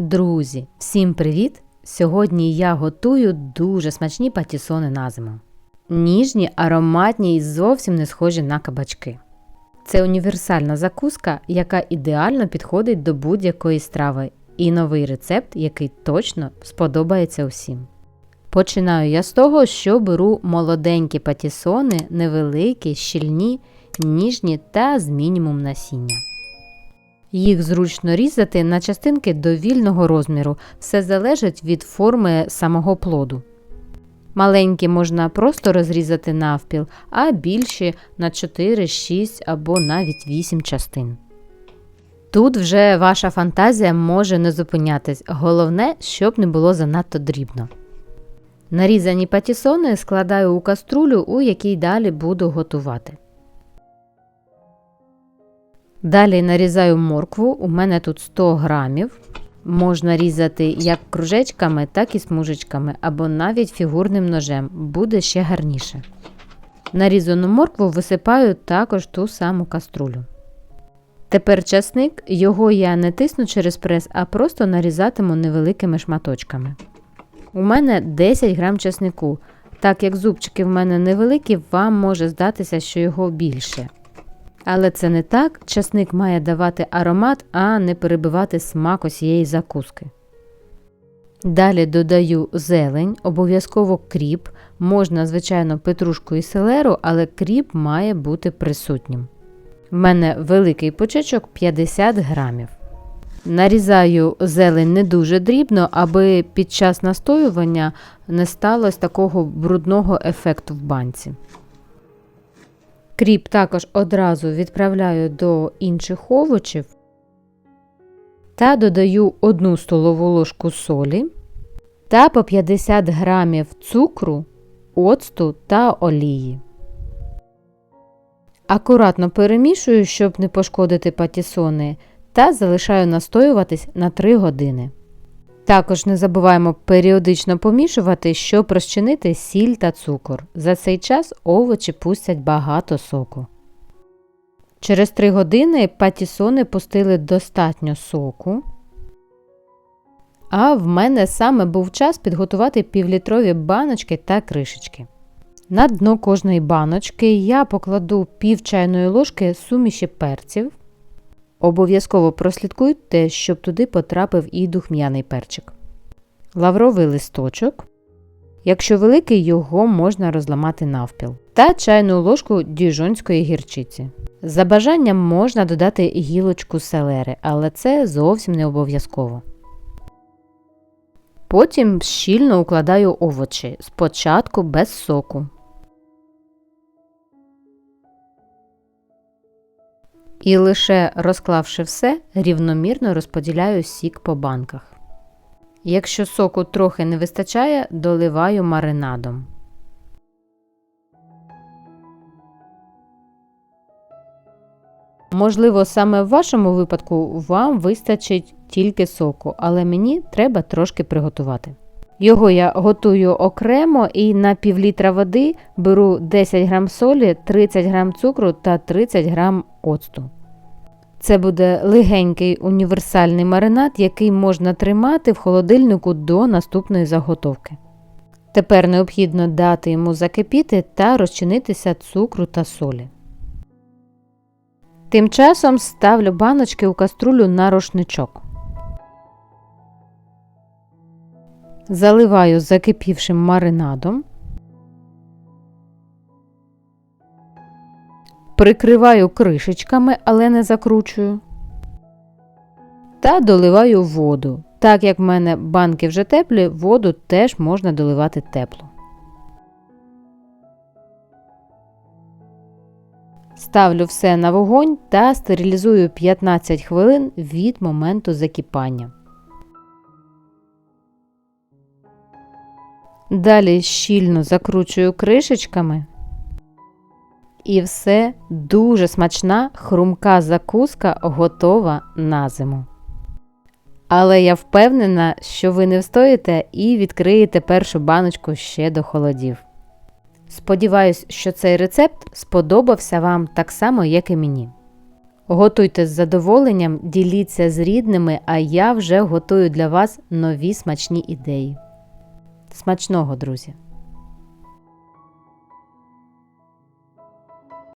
Друзі, всім привіт! Сьогодні я готую дуже смачні патісони на зиму. Ніжні, ароматні і зовсім не схожі на кабачки. Це універсальна закуска, яка ідеально підходить до будь-якої страви, і новий рецепт, який точно сподобається усім. Починаю я з того, що беру молоденькі патісони, невеликі, щільні, ніжні та з мінімум насіння. Їх зручно різати на частинки довільного розміру, все залежить від форми самого плоду. Маленькі можна просто розрізати навпіл, а більші на 4, 6 або навіть 8 частин. Тут вже ваша фантазія може не зупинятись, головне, щоб не було занадто дрібно. Нарізані патісони складаю у каструлю, у якій далі буду готувати. Далі нарізаю моркву, у мене тут 100 грамів. Можна різати як кружечками, так і смужечками, або навіть фігурним ножем, буде ще гарніше. Нарізану моркву висипаю також ту саму каструлю. Тепер часник, його я не тисну через прес, а просто нарізатиму невеликими шматочками. У мене 10 грам часнику. Так як зубчики в мене невеликі, вам може здатися, що його більше. Але це не так, часник має давати аромат, а не перебивати смак усієї закуски. Далі додаю зелень, обов'язково кріп, можна, звичайно, петрушку і селеру, але кріп має бути присутнім. В мене великий почечок 50 грамів. Нарізаю зелень не дуже дрібно, аби під час настоювання не сталося такого брудного ефекту в банці. Кріп також одразу відправляю до інших овочів та додаю 1 столову ложку солі та по 50 грамів цукру, оцту та олії. Акуратно перемішую, щоб не пошкодити патісони, та залишаю настоюватись на 3 години. Також не забуваємо періодично помішувати, щоб розчинити сіль та цукор. За цей час овочі пустять багато соку. Через 3 години патісони пустили достатньо соку. А в мене саме був час підготувати півлітрові баночки та кришечки. На дно кожної баночки я покладу пів чайної ложки суміші перців. Обов'язково прослідкуйте, щоб туди потрапив і духм'яний перчик. Лавровий листочок. Якщо великий, його можна розламати навпіл. Та чайну ложку діжонської гірчиці. За бажанням можна додати гілочку селери, але це зовсім не обов'язково. Потім щільно укладаю овочі, спочатку без соку. І лише розклавши все, рівномірно розподіляю сік по банках. Якщо соку трохи не вистачає, доливаю маринадом. Можливо, саме в вашому випадку вам вистачить тільки соку, але мені треба трошки приготувати. Його я готую окремо і на півлітра води беру 10 грам солі, 30 грам цукру та 30 грам оцту. Це буде легенький універсальний маринад, який можна тримати в холодильнику до наступної заготовки. Тепер необхідно дати йому закипіти та розчинитися цукру та солі. Тим часом ставлю баночки у каструлю на рушничок. Заливаю закипівшим маринадом. Прикриваю кришечками, але не закручую. Та доливаю воду. Так як в мене банки вже теплі, воду теж можна доливати теплу. Ставлю все на вогонь та стерилізую 15 хвилин від моменту закипання. Далі щільно закручую кришечками. І все дуже смачна, хрумка закуска готова на зиму. Але я впевнена, що ви не встоїте і відкриєте першу баночку ще до холодів. Сподіваюсь, що цей рецепт сподобався вам так само, як і мені. Готуйте з задоволенням, діліться з рідними, а я вже готую для вас нові смачні ідеї. Смачного, друзі!